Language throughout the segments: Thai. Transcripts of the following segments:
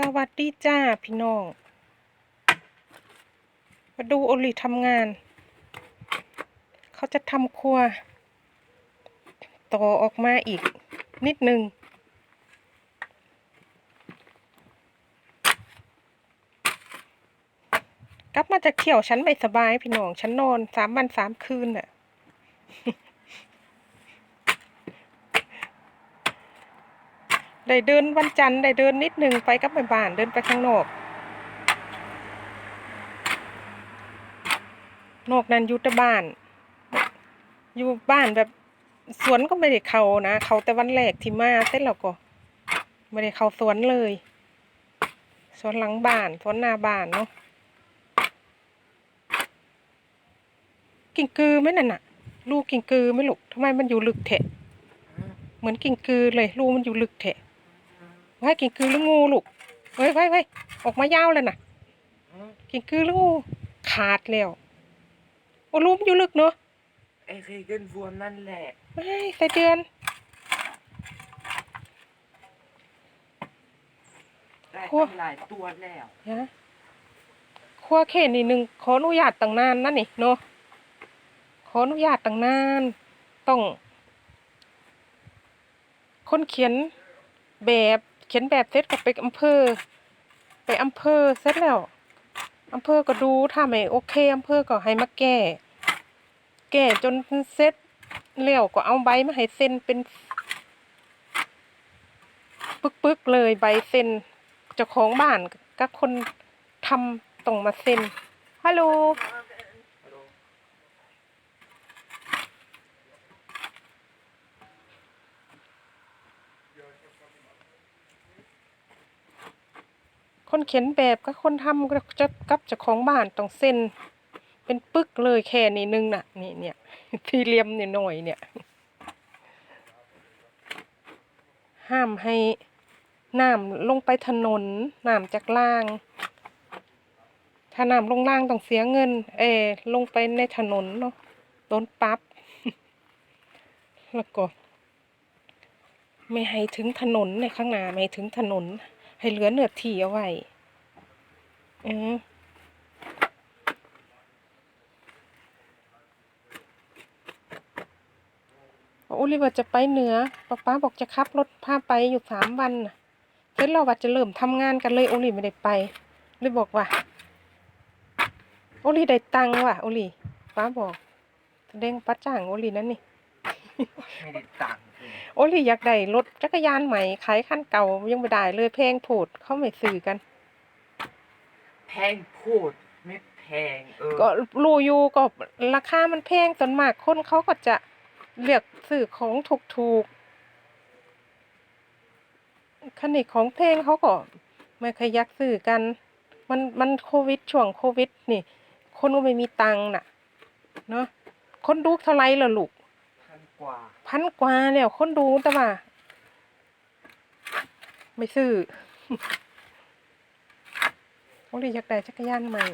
สวัสดีจ้าพี่น้อง มาดูโอลิทำงาน เขาจะทำครัว ต่อออกมาอีกนิดนึง กลับมาจากเที่ยวฉันไม่สบายพี่น้อง ฉันนอนสามวันสามคืนน่ะ ได้เดินวันจันทร์ได้เดินนิดนึงไปกับแม่บ้านเดินไปข้างนอก นอกนั้นอยู่แต่บ้าน อยู่บ้านแบบสวนก็ไม่ได้เข้านะ เขาแต่วันแรกที่มาเสร็จแล้วก็ ไม่ได้เข้าสวนเลย สวนหลังบ้านสวนหน้าบ้านเนาะกิ่งกือไหมนั่นน่ะ ลูกกิ่งกือไหม่ลูกทำไมมันอยู่ลึกแทะเหมือนกิ่งกือเลย ลูกมันอยู่ลึกแทะ ว่ากิ่งกือหรืองูลูกเว้ยเว้ยเว้ยออกมายาวเลยน่ะกิ่งกือหรืองูขาดแล้วโอ้ลูกมันอยู่ลึกเนาะไอ้เคยกันวัวนั่นแหละไม่ใส่เดือนได้ครัวทำหลายตัวแล้วนะครัวเขนนี่หนึ่งขออนุญาตตั้งนานนั่นนี่เนาะขออนุญาตตั้งนานต้อง คนเขียนแบบ เขียนแบบเสร็จก็ไปอำเภอ ไปอำเภอเสร็จแล้วอำเภอก็ดูถ้าไม่โอเคอำเภอก็ให้มาแก้ แก้จนเสร็จแล้วก็เอาใบมาให้เซ็นเป็นปึกๆเลยใบเซ็นเจ้าของบ้านกับคนทำต้องมาเซ็นฮัลโหล คนเขียนแบบกับคนทำก็จะกับเจ้าของบ้านต้องเซ็นเป็นปึกเลยแค่นี้นึงน่ะ นี่เนี่ยสี่เหลี่ยมเนี่ยหน่อยเนี่ย ห้ามให้น้ำลงไปถนนน้ำจากล่าง ถ้าน้ำลงล่างต้องเสียเงิน เออลงไปในถนนเนาะโดนปรั๊บแล้วก็ ไม่ให้ถึงถนนในข้างหน้าไม่ถึงถนน ให้เหลือเนื้อที่เอาไว้เออโอลิเวอร์จะไปเหนือป๊าป๊าบอกจะขับรถพาไปอยู่สามวันน่ะเสร็จเราว่าจะเริ่มทำงานกันเลยโอลิไม่ได้ไปเลยบอกว่า โอลิได้ตังค์ว่ะโอลิป้าบอกแสดงป้าจ้างโอลินั่นนี่ไม่ได้ตัง โอลิอยากได้รถจักรยานใหม่ขายคันเก่ายังไม่ได้เลยแพงโผดเขาไม่ซื้อกัน แพงพูดไม่แพงเออก็รู้อยู่ก็ราคามันแพงส่วนมากคนเขาก็จะเลือกซื้อของถูกๆคันนี้ของแพงเขาก็ไม่เคอยอยักซื้อกัน มันมันโควิดช่วงโควิดนี่ คนก็ไม่มีตังค์น่ะ เนาะคนดูเท่าไหรล่ะลูก พันกว่า พันกว่าแล้วคนดูแต่ว่า ไม่ซื้อเขาเลยอยากได้จักรยานใหม่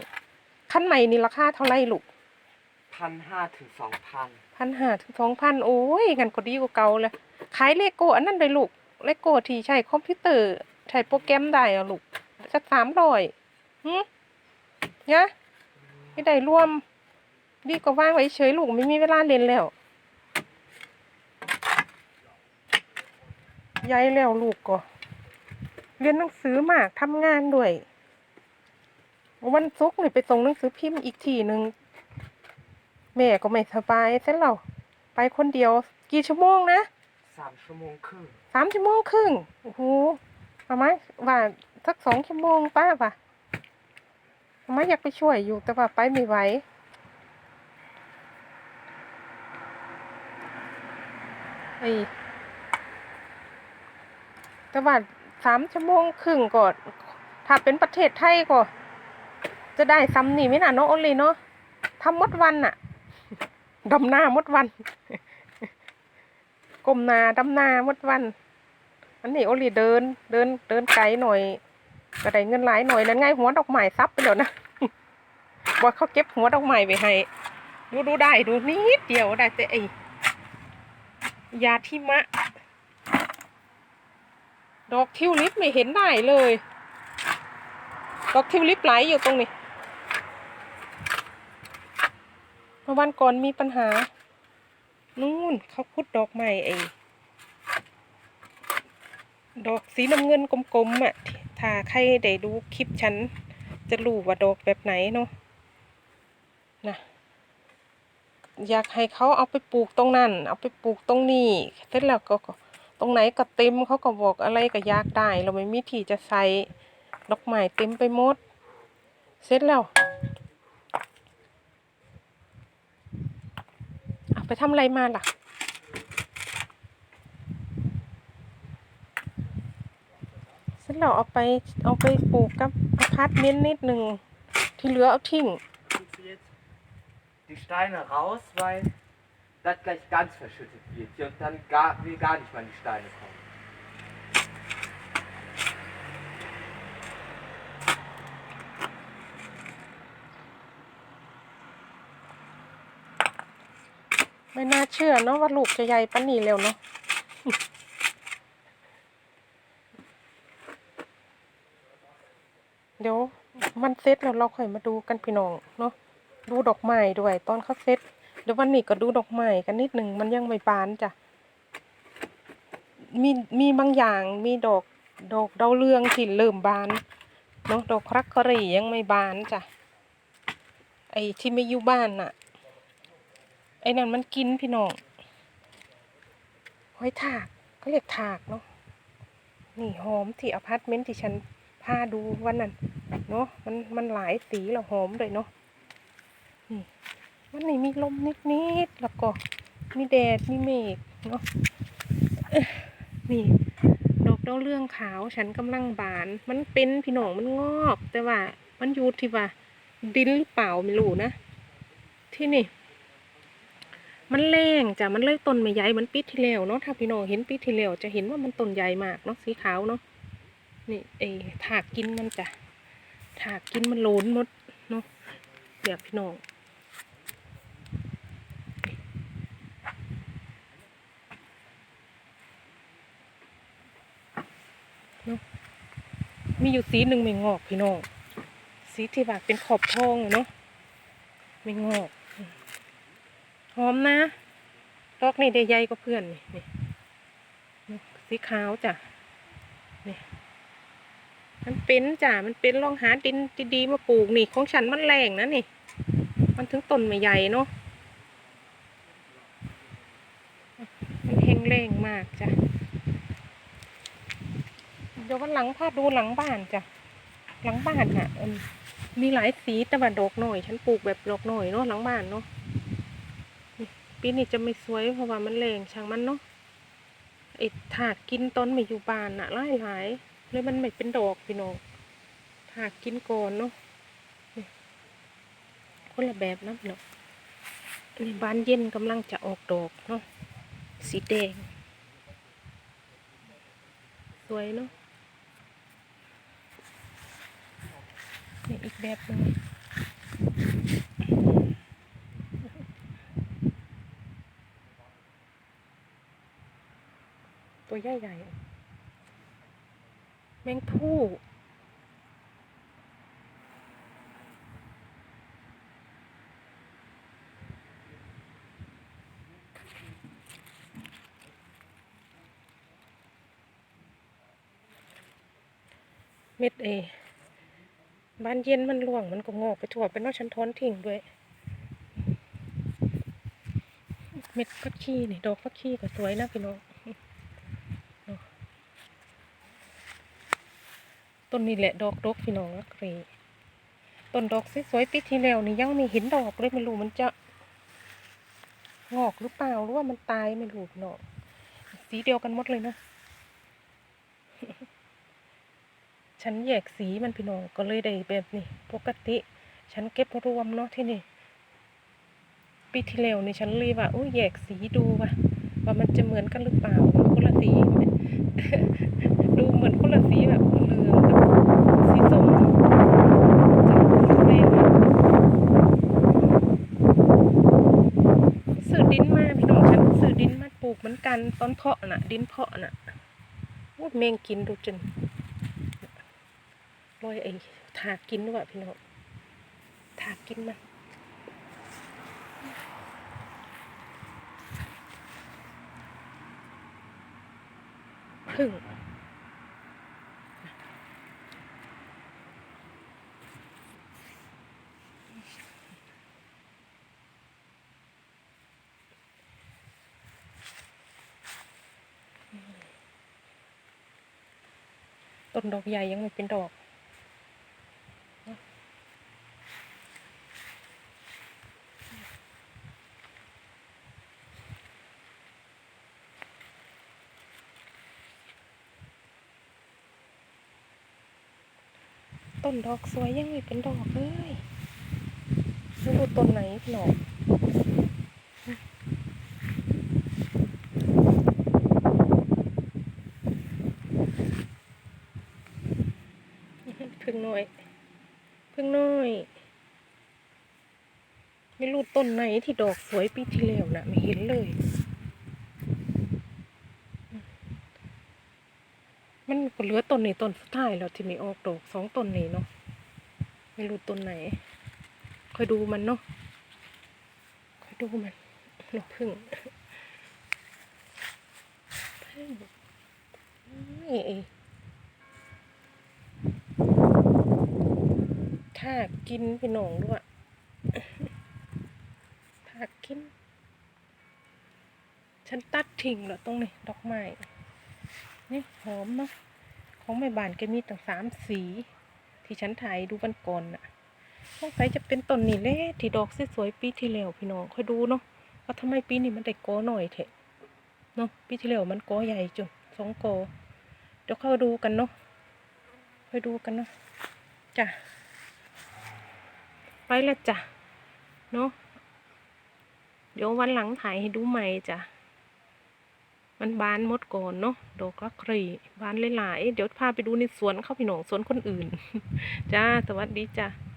คันใหม่นี่ราคาเท่าไหรลูกพันห้าถึงสองพันพันห้าถึงสองพันโอ้ยกันก็ดีกว่าเก่าเลยขายเลโก้อันนั้นเลยลูกเลโก้ที่ใช้คอมพิวเตอร์ใช้โปรแกรมได้อะลูกสักสามร้อยหืเนี่ยไม่ได้รวมดีกว่าว่างไว้เฉยลูกไม่มีเวลาเรียนแล้ว ย้ายแล้วลูกก็ เรียนหนังสือมากทำงานด้วย วันศุกร์นี่ไปส่งหนังสือพิมพ์อีกทีหนึ่งแม่ก็ไม่สบายเส้นเราไปคนเดียว กี่ชั่วโมงนะสามชั่วโมงครึ่งสามชั่วโมงครึ่งโอ้โหเอาไหมว่าสักสองชั่วโมงป้าป่ะเอาไหมอยากไปช่วยอยู่แต่ว่าไปไม่ไหวไอ้ แต่ว่าสามชั่วโมงครึ่งก็ถ้าเป็นประเทศไทยก็ จะได้ซ้ำนี่ไหมน่ะเนาะโอลีเนาะทำมดวันน่ะดำหน้ามดวันก้มนาดำหน้ามดวัน อันนี้โอลีเดิน เดินเดินไกลหน่อยก็ได้เงินหลายหน่อยนั่นไงหัวดอกไม้ซับไปแล้วนะบอกเขาเก็บหัวดอกไม้ไปให้ดูดูได้ดูนิดเดียวได้แต่ไอยาทิมะ ดอกทิวลิปไม่เห็นได้เลย ดอกทิวลิปไหลอยู่ตรงนี้เมื่อวันก่อนมีปัญหา นู่นเขาพุดดอกใหม่ไอ้ดอกสีน้ำเงินกลมๆอะ ถ้าใครได้ดูคลิปฉัน จะรู้ว่าดอกแบบไหนเนาะนะอยากให้เขาเอาไปปลูกตรงนั้น เอาไปปลูกตรงนี้เสร็จแล้วก็ ตรงไหนก็เต็มเขาก็บอกอะไรก็ยากได้ เราไม่มีที่จะใส่ดอกไม้เต็มไปหมด เสร็จแล้ว เอาไปทำอะไรมาล่ะเสร็จแล้วเอาไปเอาไปปลูกกับอพาร์ตเมนต์นิดหนึ่งที่เหลือเอาทิ้ง die Steine raus, weil das gleich ganz verschüttet wird hier und dann gar, wir gar nicht mehr an die Steine kommen. ไม่น่าเชื่อเนาะว่าลูกจะใหญ่ปานนี้เร็วเนาะเดี๋ยวมันเซ็ตแล้วเราค่อยมาดูกันพี่น้องเนาะดูดอกไม้ด้วยตอนเขาเซ็ต เดี๋ยววันนี้ก็ดูดอกไม้กันนิดหนึ่งมันยังไม่บานจ้ะ มีมีบางอย่างมีดอกดอกดาวเรืองที่เริ่มบานเนาะดอกครักกะรี่ยังไม่บานจ้ะ ไอ้ที่ไม่อยู่บ้านน่ะ ไอ้นั่นมันกินพี่น้องหอยถากก็เรียกถากเนาะนี่หอมที่อพาร์ตเมนต์ที่ฉันพาดูวันนั้นเนาะมันมันหลายสีแล้วหอมเลยเนาะนี่ วันนี้มีลมนิดๆแล้วก็มีแดดมีเมฆเนาะนี่ดอกดาวเรืองขาวฉันกำลังบาน มันเป็นพี่น้องมันงอก แต่ว่า มันยู่ที่ว่า ดินหรือเปล่าไม่รู้นะ ที่นี่ มันแรงจ้ะมันเลยต้นไม่ใหญ่มันปีที่แล้วเนาะถ้าพี่น้องเห็นปีที่แล้วจะเห็นว่ามันต้นใหญ่มากเนาะสีขาวเนาะนี่เอถากกินมันจ้ะถากกินมันโลนหมดเนาะเดี๋ยวพี่น้องเนาะ มีอยู่สีหนึ่งไม่งอกพี่น้องสีที่ว่าเป็นขอบทองอะเนาะไม่งอกหอมนะดอกนี่ได้ใหญ่กว่าเพื่อนนี่นี่นี่สีขาวจ้ะนี่มันเป็นจ้ะมันเป็นลองหาดินดีๆมาปลูกนี่ ของฉันมันแรงนะนี่ มันถึงต้นไม่ใหญ่เนาะมันแห้งแรงมากจ้ะ เดี๋ยววันหลังพาดูหลังบ้านจ้ะ หลังบ้านน่ะมีหลายสีแต่ว่าดอกหน่อย ฉันปลูกแบบดอกหน่อยเนาะหลังบ้านเนาะปีนี้จะไม่สวยเพราะว่ามันแรงช่างมันเนาะไอ้ถากกินต้นไม่อยู่บ้านน่ะหลายหลายเลยมันไม่เป็นดอกพี่น้องถากกินก่อนเนาะคนละแบบนะพี่น้องนี่บานเย็นกำลังจะออกดอกเนาะสีแดง สวยเนาะ นี่อีกแบบหนึงตัวใหญ่ๆแมงผู้เม็ดเอ บ้านเย็นมันร่วงมันก็งอกไปทั่วเป็นนอกชั้นท้อนทิ้งด้วย เม็ดฟักชีนี่ดอกฟักชีก็สวยนะพี่น้องต้นนี้แหละดอกดกพี่น้องรักเรต้นดอกสวยๆปีที่แล้วนี่ยังม่เห็นดอกเลยไม่รู้มันจะงอกหรือเปล่าหรือว่ามันตายไม่รู้พี่น้องสีเดียวกันหมดเลยเนาะ ฉันแยกสีมันพี่น้องก็เลยได้แบบนี้ปกติ ฉันเก็บรวมเนาะที่นี่ปีที่แล้วนี่ฉันเลยว่าโอ้ยแยกสีดูว่าว่ามันจะเหมือนกันหรือเปล่าคนละสีดูเหมือนคนละสีแบบเหลืองกับสีส้มจากแรงอะซื้อดินมาพี่น้องฉันซื้อดินมาปลูกเหมือนกันตอนเพาะน่ะ ดินเพาะน่ะโอ้ยแมงกินดูจน รอยไอ้ถากกินด้วยพี่น้องถากกินมันพึ่งต้นดอกใหญ่ยังไม่เป็นดอก ต้นดอกสวยยังไม่เป็นดอกเลยไม่รู้ต้นไหนพี่น้องพึ่งน้อยพึ่งน้อย ไม่รู้ต้นไหนที่ดอกสวยปีที่แล้วนะไม่เห็นเลย มันก็ เหลือต้นนี้ต้นสุดท้ายแล้วที่ไม่ออกดอกสองต้นนี้เนาะไม่รู้ต้นไหนคอยดูมันเนาะคอยดูมันนกพึ่งพึ่งนี่ถ้ากินพี่น้องด้วยถ้ากิน ฉันตัดทิ้งแล้วตรงนี้ดอกไม้นี่หอมเนาะ ของแม่บ้านแกมีตั้งสามสี ที่ฉันถ่ายดูวันก่อนน่ะสงสัยจะเป็นต้นนี่แหละที่ดอกสวยๆปีที่แล้วพี่น้องค่อยดูเนาะว่าทำไมปีนี้มันได้กอหน่อยเถอะเนาะปีที่แล้วมันกอใหญ่จนสองกอเดี๋ยวเข้าดูกันเนาะค่อยดูกันเนาะจ้ะไปล้วจ้ะเนาะเดี๋ยววันหลังถ่ายให้ดูใหม่จ้ะ มันบานมดก่อนเนาะดอกลักครีบานหลายๆเดี๋ยวพาไปดูในสวนเข้าพี่น้องสวนคนอื่น จ้า สวัสดีจ้า